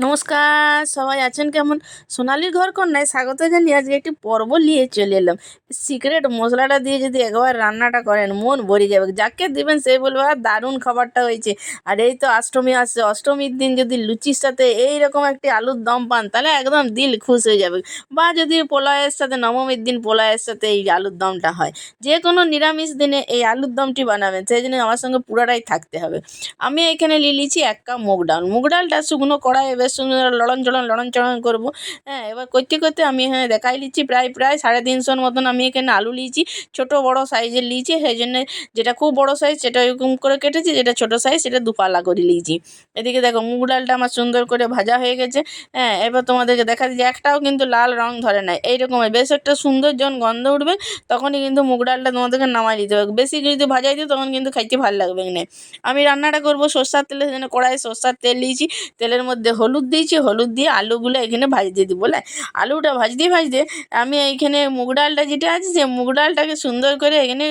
নমস্কার, সবাই আছেন কেমন? সোনালির ঘর কন্যায় স্বাগত জানিয়ে আজকে একটি পর্ব নিয়ে চলে এলাম। সিক্রেট মশলাটা দিয়ে যদি একবার রান্নাটা করেন, মন ভরে যাবে। যাকে দেবেন সে বলবে আর দারুণ খাবারটা হয়েছে। আর এই তো অষ্টমী আসছে। অষ্টমীর দিন যদি লুচির সাথে এই রকম একটি আলুর দম পান, তাহলে একদম দিল খুশ হয়ে যাবে। বা যদি পোলায়ের সাথে, নবমীর দিন পোলায়ের সাথে এই আলুর দমটা হয়। যে কোনো নিরামিষ দিনে এই আলুর দমটি বানাবেন, সেই জন্য আমার সঙ্গে পুরোটাই থাকতে হবে। আমি এখানে নিয়ে নিয়েছি এক কাপ মুগ ডাল। মুগ ডালটা শুকনো কড়াইয়ে সুন্দর লড়ন চড়ন লড়ন চড়ন করব। হ্যাঁ এবার করতে করতে আমি হ্যাঁ দেখাই নিচ্ছি প্রায় প্রায় সাড়ে তিনশোর মতন আমি এখানে আলু নিয়েছি ছোটো বড়ো সাইজের নিয়েছি সেই জন্য যেটা খুব বড়ো সাইজ সেটা এরকম করে কেটেছি, যেটা ছোটো সাইজ সেটা দুপালা করে নিয়েছি এদিকে দেখো মুগ ডালটা আমার সুন্দর করে ভাজা হয়ে গেছে। হ্যাঁ এবার তোমাদেরকে দেখা দিচ্ছি, একটাও কিন্তু লাল রং ধরে নাই। এইরকম বেশ একটা সুন্দর যখন গন্ধ উঠবে, তখনই কিন্তু মুগ ডালটা তোমাদেরকে নামাই দিতে হবে। বেশি যদি ভাজাই দিও, তখন কিন্তু খাইতে ভালো লাগবে না। আমি রান্নাটা করব সর্ষার তেলে জন্য কড়াই সর্ষার তেল নিয়েছি তেলের মধ্যে হলুদ দিয়েছি হলুদ দিয়ে আলুগুলো এখানে ভাজতে দিব না আলুটা ভাজতে ভাজতে আমি এখানে মুগ ডালটা যেটা আছে সে মুগ ডালটাকে সুন্দর করে এখানে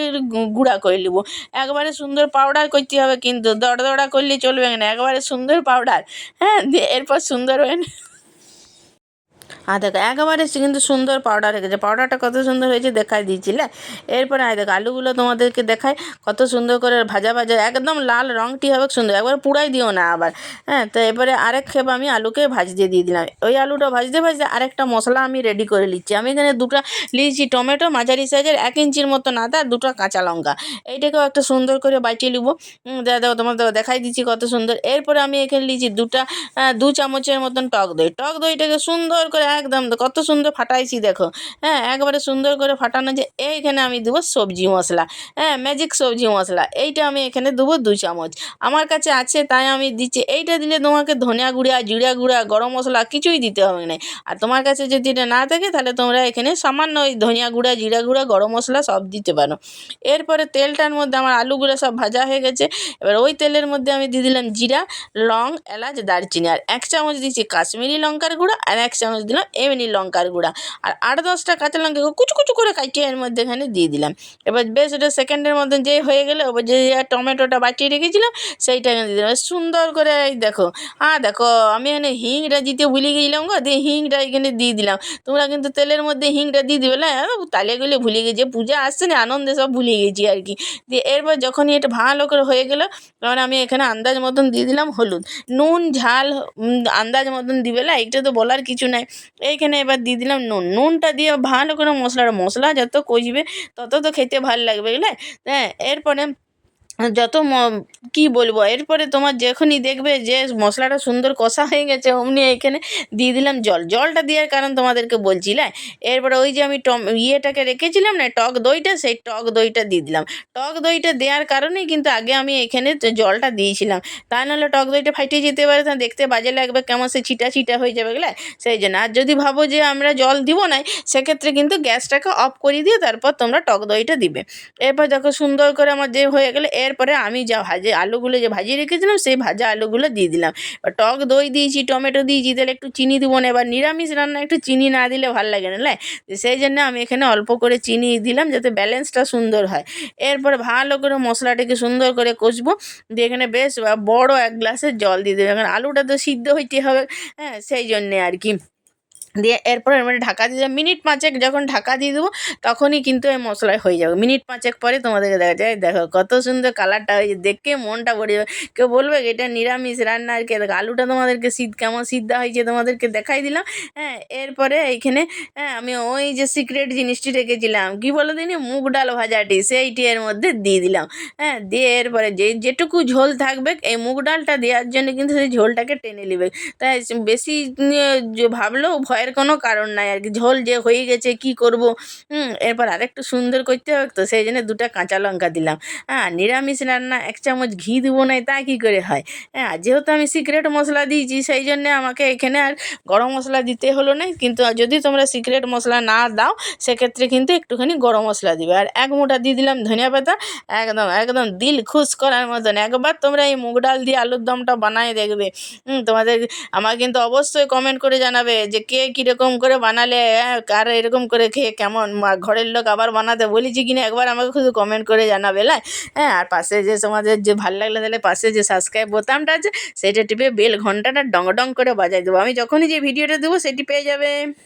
গুঁড়া করে নেব। একবারে সুন্দর পাউডার করতে হবে কিন্তু, দড়দড়া করলে চলবে না, একবারে সুন্দর পাউডার হ্যাঁ এরপর সুন্দর হয়ে আর দেখো, একেবারে কিন্তু সুন্দর পাউডার হয়ে গেছে পাউডারটা কত সুন্দর হয়েছে দেখাই দিয়েছিলে এরপরে আয় দেখো, আলুগুলো তোমাদেরকে দেখায় কত সুন্দর করে ভাজা ভাজা, একদম লাল রঙটি হবে, সুন্দর। একবার পুড়াই দিও না আবার হ্যাঁ? তো এবারে আরেক খেপ আমি আলুকে ভাজতে দিয়ে দিলাম। ওই আলুটা ভাজতে ভাজতে আরেকটা মশলা আমি রেডি করে নিচ্ছি। আমি এখানে দুটো লিয়েছি টমেটো, মাঝারি সাইজের এক ইঞ্চির মতো আদা আর দুটো কাঁচা লঙ্কা। এইটাকেও একটা সুন্দর করে বাটিয়ে নিব। দেখো, তোমার দেখো, দেখাই দিচ্ছি কত সুন্দর। এরপরে আমি এখানে নিয়েছি দুটা দু চামচের মতন টক দই। টক দইটাকে সুন্দর করে একদম কত সুন্দর ফাটাইছি দেখো। হ্যাঁ একবারে সুন্দর করে ফাটানো যে এইখানে আমি দেবো সবজি মশলা। হ্যাঁ ম্যাজিক সবজি মশলা। এইটা আমি এখানে দেবো দু চামচ। আমার কাছে আছে, তাই আমি দিচ্ছি। এইটা দিলে তোমাকে ধনিয়া গুঁড়া, জিরা গুঁড়া, গরম মশলা কিছুই দিতে হবে না। আর তোমার কাছে যদি এটা না থাকে, তাহলে তোমরা এখানে সামান্য ওই ধনিয়া গুঁড়া, জিরা গুঁড়া, গরম মশলা সব দিতে পারো। এরপরে তেলটার মধ্যে আমার আলুগুলো সব ভাজা হয়ে গেছে। এবার ওই তেলের মধ্যে আমি দিয়ে দিলাম জিরা, লং, এলাচ, দারচিনি। আর এক চামচ দিচ্ছি কাশ্মীরি লঙ্কার গুঁড়া, আর এক চামচ দিলাম এমনি লঙ্কার গুঁড়া। আর আট দশটা কাঁচা লঙ্কা কুচু কুচু করে কাটিয়ে এর মধ্যে এখানে দিয়ে দিলাম। এবার বেশ ওটা সেকেন্ডের মধ্যে যে হয়ে গেলে, এবার যে টমেটোটা বাঁচিয়ে রেখেছিলাম, সেইটা এখানে দিয়ে দিলাম সুন্দর করে দেখো হ্যাঁ দেখো, আমি এখানে হিংটা দিতে ভুলে গেছিলাম গো, দিয়ে হিংটা এখানে দিয়ে দিলাম। তোমরা কিন্তু তেলের মধ্যে হিংটা দিয়ে দিবে না তালে গেলে ভুলে গেছি, পূজা আসছে না, আনন্দে সব ভুলে গেছি আর কি। দিয়ে এরপর যখনই এটা ভালো করে হয়ে গেলো, তখন আমি এখানে আন্দাজ মতন দিয়ে দিলাম হলুদ। নুন, ঝাল আন্দাজ মতন দিবে না এটা তো বলার কিছু নাই। এইখানে এবার দিয়ে দিলাম নুন। নুনটা দিয়ে ভালো করে মশলাটা মশলা যত কষবে তত তো খেতে ভালো লাগবে, বুঝলে? হ্যাঁ এরপরে যত ম- কি বলব, এরপরে তোমার যখনই দেখবে যে মশলাটা সুন্দর কষা হয়ে গেছে, অমনি এইখানে দিয়ে দিলাম জল। জলটা দেওয়ার কারণ তোমাদেরকে বলছিলাম এরপরে ওই যে আমি টম, ইয়েটাকে রেখেছিলাম না, টক দইটা, সেই টক দইটা দিয়ে দিলাম। টক দইটা দেওয়ার কারণেই কিন্তু আগে আমি এখানে জলটা দিয়েছিলাম। তা নাহলে টক দইটা ফাটিয়ে যেতে পারে, তা দেখতে বাজে লাগবে, কেমন সে ছিটা ছিটা হয়ে যাবে গেলে সেই জন্য। আর যদি ভাবো যে আমরা জল দিব না, সেক্ষেত্রে কিন্তু গ্যাসটাকে অফ করে দিয়ে তারপর তোমরা টক দইটা দিবে। এরপর দেখো সুন্দর করে আমার যে হয়ে গেলে এরপরে আমি যা ভাজে আলুগুলো যে ভাজিয়ে রেখেছিলাম, সেই ভাজা আলুগুলো দিয়ে দিলাম। এবার টক দই দিয়েছি, টমেটো দিয়েছি, তাহলে একটু চিনি দেবো না। এবার নিরামিষ রান্না, একটু চিনি না দিলে ভালো লাগে না সেই জন্য আমি এখানে অল্প করে চিনি দিলাম, যাতে ব্যালেন্সটা সুন্দর হয়। এরপরে ভালো করে মশলাটাকে সুন্দর করে কষবো। দিয়ে এখানে বেশ বড় এক গ্লাসের জল দিয়ে দেবে। এখন আলুটা তো সিদ্ধ হইতে হবে হ্যাঁ সেই জন্যে আর কি। দিয়ে এরপরে মানে ঢাকা দিয়ে। মিনিট পাঁচেক যখন ঢাকা দিয়ে দেবো, তখনই কিন্তু এই মশলায় হয়ে যাবে। মিনিট পাঁচেক পরে তোমাদেরকে দেখা যায়, দেখো কত সুন্দর কালারটা হয়েছে। দেখে মনটা ভরে যাবে। কেউ বলবে এটা নিরামিষ রান্না আর কি? দেখো, আলুটা তোমাদেরকে সিদ্ধ, কেমন সিদ্ধ হয়েছে তোমাদেরকে দেখাই দিলাম। হ্যাঁ এরপরে এইখানে হ্যাঁ আমি ওই যে সিক্রেট জিনিসটি রেখেছিলাম। কি বলে দিনি? মুগ ডাল ভাজাটি, সেইটি এর মধ্যে দিয়ে দিলাম। হ্যাঁ দিয়ে এরপরে যে, যেটুকু ঝোল থাকবে, এই মুগ ডালটা দেওয়ার জন্য কিন্তু সেই ঝোলটাকে টেনে নেবে। তাই বেশি ভাবলেও ভয়ের কোনো কারণ নাই আর কি। ঝোল যে হয়ে গেছে, কি করব? হুম, এরপর আরেকটু সুন্দর করতে হবে তো, সেই জন্য দুটো কাঁচা লঙ্কা দিলাম। হ্যাঁ নিরামিষ রান্না, এক চামচ ঘি দেবো না তা কী করে হয়? হ্যাঁ যেহেতু আমি সিক্রেট মশলা দিয়েছি, সেই জন্যে আমাকে এখানে আর গরম মশলা দিতে হলো না কিন্তু যদি তোমরা সিক্রেট মশলা না দাও, সেক্ষেত্রে কিন্তু একটুখানি গরম মশলা দিবে। আর এক মুঠা দিয়ে দিলাম ধনিয়া পাতা। একদম একদম দিল খুশ করার মতন। একবার তোমরা এই মুগ ডাল দিয়ে আলুর দমটা বানায় দেখবে। তোমাদের, আমার কিন্তু অবশ্যই কমেন্ট করে জানাবে যে কে কীরকম করে বানালে হ্যাঁ কার এরকম করে খেয়ে কেমন? ঘরের লোক আবার বানাতে বলেছি কিনা একবার আমাকে শুধু কমেন্ট করে জানাবে, লাই। হ্যাঁ আর পাশে যে তোমাদের যে ভালো লাগলে তাহলে পাশে যে সাবস্ক্রাইব বোতামটা আছে, সেটা টিপে বেল ঘন্টাটা ডং ডং করে বাজাই দেবো। আমি যখনই যে ভিডিওটা দেবো, সেটি পেয়ে যাবে।